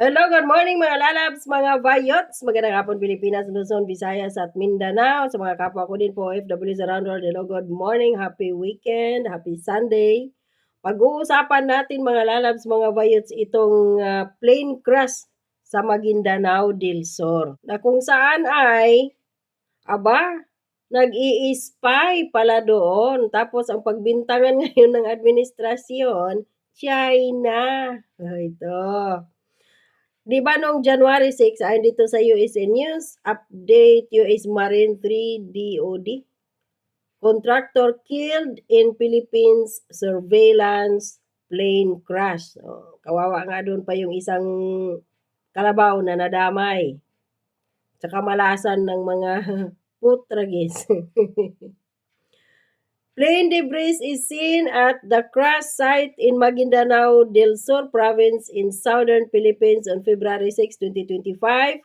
Hello, good morning mga lalabs, mga vayots. Magandang hapon Pilipinas, Luzon, Visayas at Mindanao. Sa mga kapwa ko din po, OFWs around the world. Hello, good morning, happy weekend, happy Sunday. Pag-uusapan natin mga lalabs, mga vayots, itong uh, plane crash sa Maguindanao del Sur. Na kung saan ay, aba, nag-i-spy pala doon. Tapos ang pagbintangan ngayon ng administrasyon, China. Ito. Di ba noong January 6, ay dito sa USA News, update US Marine 3 DOD. Contractor killed in Philippines surveillance plane crash. Oh, kawawa nga doon pa yung isang kalabaw na nadamay. Tsaka malasan ng mga putragis. Plane debris is seen at the crash site in Maguindanao del Sur province in southern Philippines on February 6, 2025.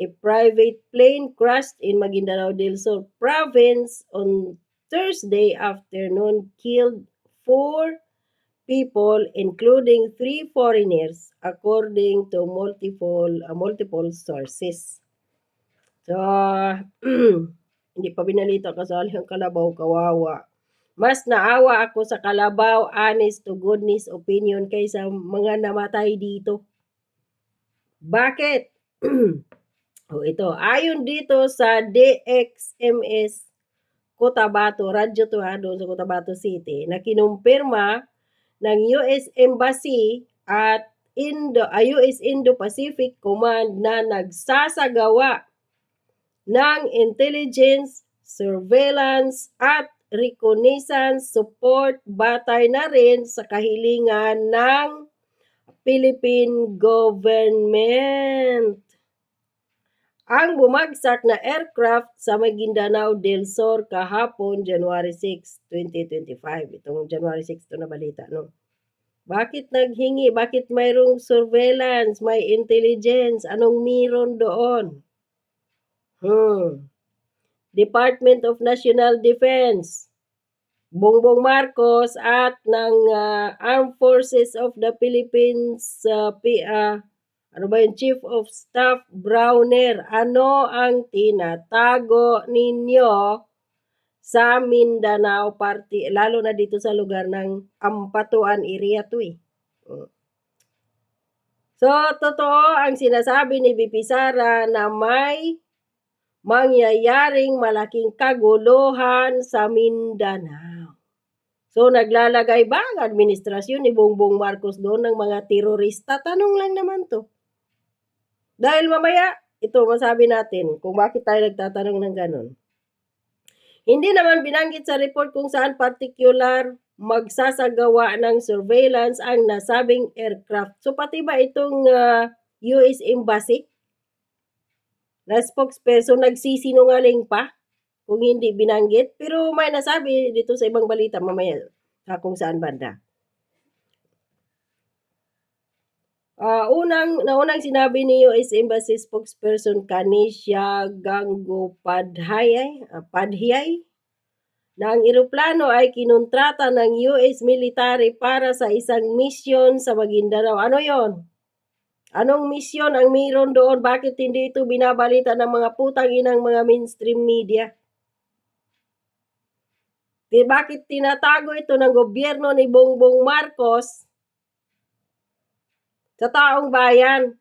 A private plane crashed in Maguindanao del Sur province on Thursday afternoon, killed four people, including three foreigners, according to multiple uh, multiple sources. So, hindi pa binalita kasali ang kalabaw kawawa. Mas naawa ako sa kalabaw, honest to goodness opinion kaysa mga namatay dito. Bakit? o ito, ayon dito sa DXMS Cotabato, Radyo doon sa Cotabato City, na kinumpirma ng US Embassy at Indo, uh, US Indo-Pacific Command na nagsasagawa ng intelligence, surveillance at reconnaissance support batay na rin sa kahilingan ng Philippine government. Ang bumagsak na aircraft sa Maguindanao del Sur kahapon, January 6, 2025. Itong January 6 to na balita, no? Bakit naghingi? Bakit mayroong surveillance? May intelligence? Anong meron doon? Hmm. Department of National Defense, Bongbong Marcos at ng uh, Armed Forces of the Philippines uh, uh, ano ba yung Chief of Staff Browner, ano ang tinatago ninyo sa Mindanao Party, lalo na dito sa lugar ng Ampatuan area to eh. Hmm. So, totoo ang sinasabi ni BP Sara na may mangyayaring malaking kaguluhan sa Mindanao. So naglalagay ba ang administrasyon ni Bongbong Marcos doon ng mga terorista? Tanong lang naman to. Dahil mamaya, ito masabi natin kung bakit tayo nagtatanong ng ganun. Hindi naman binanggit sa report kung saan particular magsasagawa ng surveillance ang nasabing aircraft. So pati ba itong uh, US Embassy na spokesperson nagsisinungaling pa kung hindi binanggit. Pero may nasabi dito sa ibang balita mamaya sa kung saan banda. Uh, unang, naunang sinabi ni US Embassy spokesperson Kanisha Gango Padhayay, uh, Padhiyay na ang eroplano ay kinontrata ng US military para sa isang mission sa Maguindanao. Ano yon? Anong misyon ang mayroon doon? Bakit hindi ito binabalita ng mga putang inang mga mainstream media? Di bakit tinatago ito ng gobyerno ni Bongbong Marcos sa taong bayan?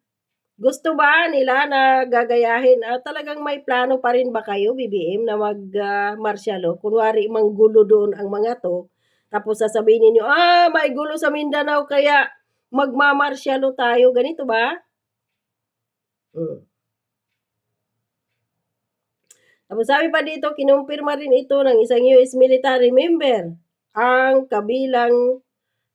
Gusto ba nila na gagayahin? Uh, talagang may plano pa rin ba kayo, BBM, na mag-martial uh, Kunwari, manggulo doon ang mga to. Tapos sasabihin niyo, ah, may gulo sa Mindanao, kaya magmamarsyalo tayo, ganito ba? Hmm. Tapos sabi pa dito, kinumpirma rin ito ng isang US military member ang kabilang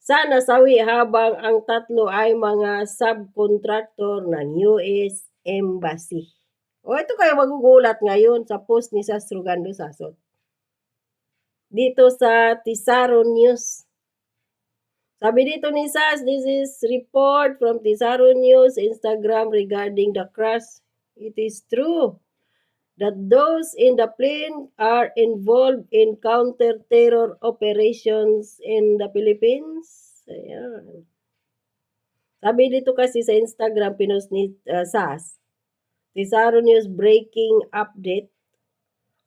sa nasawi habang ang tatlo ay mga subcontractor ng US Embassy. O ito kayo magugulat ngayon sa post ni Sastrugando Sasot. Dito sa Tisaro News. Sabi dito ni Sas, this is report from Tizaro News Instagram regarding the crash. It is true that those in the plane are involved in counter-terror operations in the Philippines. Ayan. Sabi dito kasi sa Instagram, pinost ni uh, SAS, Tesaro News breaking update,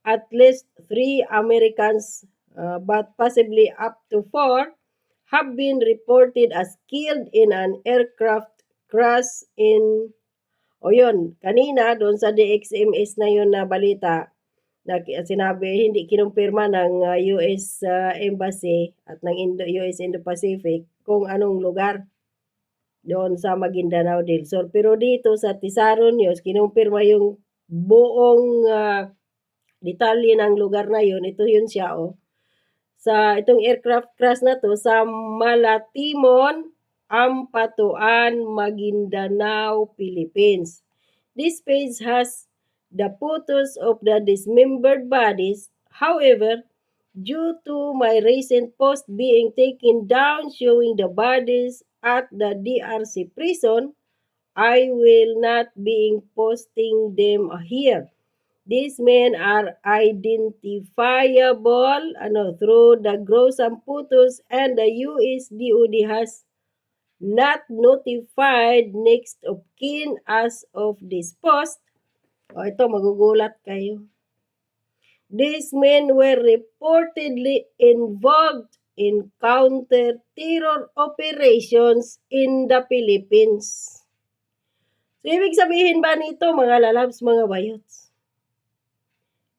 at least three Americans, uh, but possibly up to four, have been reported as killed in an aircraft crash in o yun, kanina doon sa DXMS na yun na balita, na sinabi hindi kinumpirma ng uh, US uh, Embassy at ng Indo, US Indo-Pacific kung anong lugar doon sa Maguindanao del Sur. Pero dito sa Tisaro News, kinumpirma yung buong uh, detalye ng lugar na yun. Ito yun siya, oh. Sa itong aircraft crash na to, sa Malatimon, Ampatuan, Maguindanao, Philippines. This page has the photos of the dismembered bodies. However, due to my recent post being taken down showing the bodies at the DRC prison, I will not be posting them here. These men are identifiable ano, through the gruesome photos and the US DOD has not notified next of kin as of this post. O ito, magugulat kayo. These men were reportedly involved in counter-terror operations in the Philippines. So, ibig sabihin ba nito, mga lalabs, mga bayots?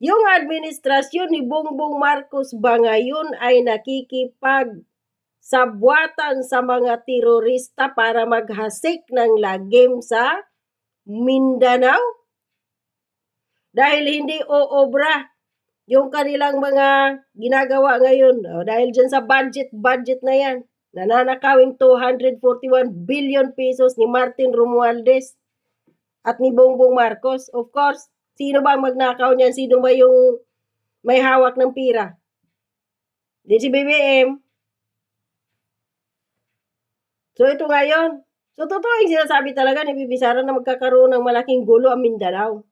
Yung administrasyon ni Bongbong Marcos ba ngayon ay nakikipag sabwatan sa mga terorista para maghasik ng lagim sa Mindanao? Dahil hindi oobra yung kanilang mga ginagawa ngayon. O, dahil dyan sa budget-budget na yan, nananakawing 241 billion pesos ni Martin Romualdez at ni Bongbong Marcos. Of course, sino ba ang magnakaw niyan? Sino ba yung may hawak ng pira? Di si BBM, So ito ngayon. So totoo yung sinasabi talaga ni Bibi Sara na magkakaroon ng malaking gulo ang Mindanao.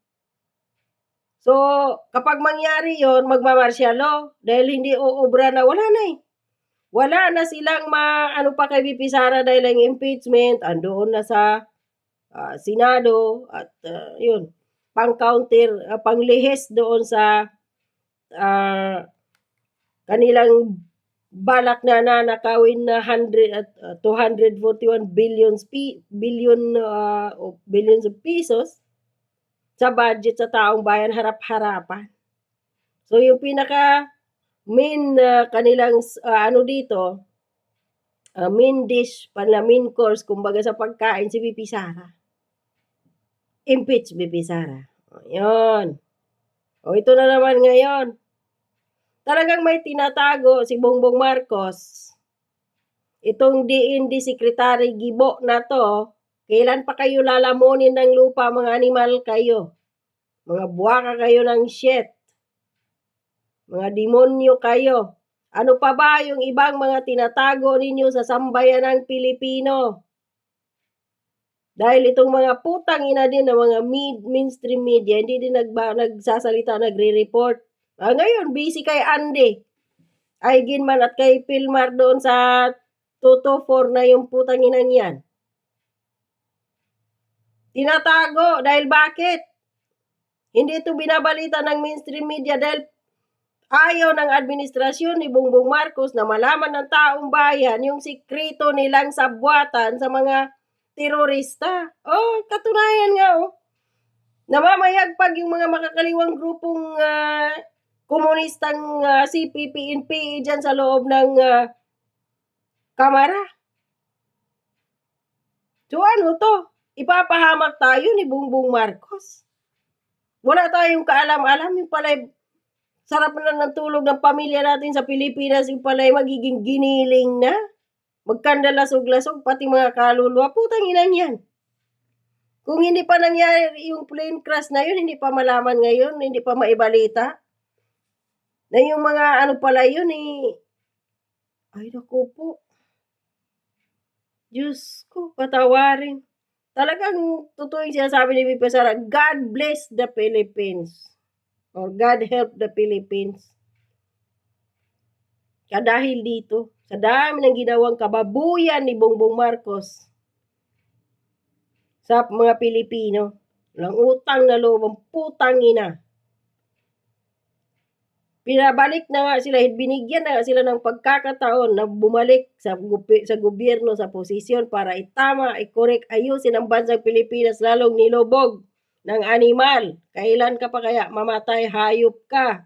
So kapag mangyari yon magmamarsyalo dahil hindi uubra na wala na eh. Wala na silang ma ano pa kay Bibi Sara dahil ang impeachment andoon na sa uh, Senado at uh, yun pang counter uh, panglihes doon sa uh, kanilang balak na nanakawin na 100 at uh, 241 billion spi, billion uh, billions of pesos sa budget sa taong bayan harap-harapan. So yung pinaka main uh, kanilang uh, ano dito uh, main dish pala main course kumbaga sa pagkain si Bibi Sara. Impeach Bibi Sara. Ayun. O ito na naman ngayon talagang may tinatago si Bongbong Marcos. Itong DND Secretary Gibo na to, kailan pa kayo lalamunin ng lupa mga animal kayo? Mga buwaka kayo ng shit. Mga demonyo kayo. Ano pa ba yung ibang mga tinatago ninyo sa sambayan ng Pilipino? Dahil itong mga putang ina din ng mga mid, mainstream media, hindi din nagba, nagsasalita, nagre-report Ah, ngayon, busy kay Andy. Ay ginman at kay Pilmar doon sa Toto 4 na yung putang inang yan. Tinatago dahil bakit? Hindi ito binabalita ng mainstream media dahil ayaw ng administrasyon ni Bongbong Marcos na malaman ng taong bayan yung sikreto nilang sabwatan sa mga terorista. Oh, katunayan nga oh. Namamayagpag yung mga makakaliwang grupong uh, komunistang uh, CPP, NPA dyan sa loob ng uh, kamara. So ano to? Ipapahamak tayo ni Bongbong Marcos. Wala tayong kaalam-alam. Yung pala sarap na ng tulog ng pamilya natin sa Pilipinas. Yung pala magiging giniling na. Magkandalasog-lasog, pati mga kaluluwa. Putang ilan yan. Kung hindi pa nangyari yung plane crash na yun, hindi pa malaman ngayon, hindi pa maibalita. Na yung mga ano pala yun eh. Ay, naku po. Diyos ko, patawarin. Talagang totoo yung sinasabi ni Sara, God bless the Philippines. Or God help the Philippines. Kaya dahil dito, sa dami ng ginawang kababuyan ni Bongbong Marcos, sa mga Pilipino. Walang utang na loob ang putang ina. Pinabalik na nga sila, binigyan na sila ng pagkakataon na bumalik sa, sa gobyerno sa posisyon para itama, i-correct, ayusin ang bansang Pilipinas lalong nilobog ng animal. Kailan ka pa kaya mamatay? Hayop ka.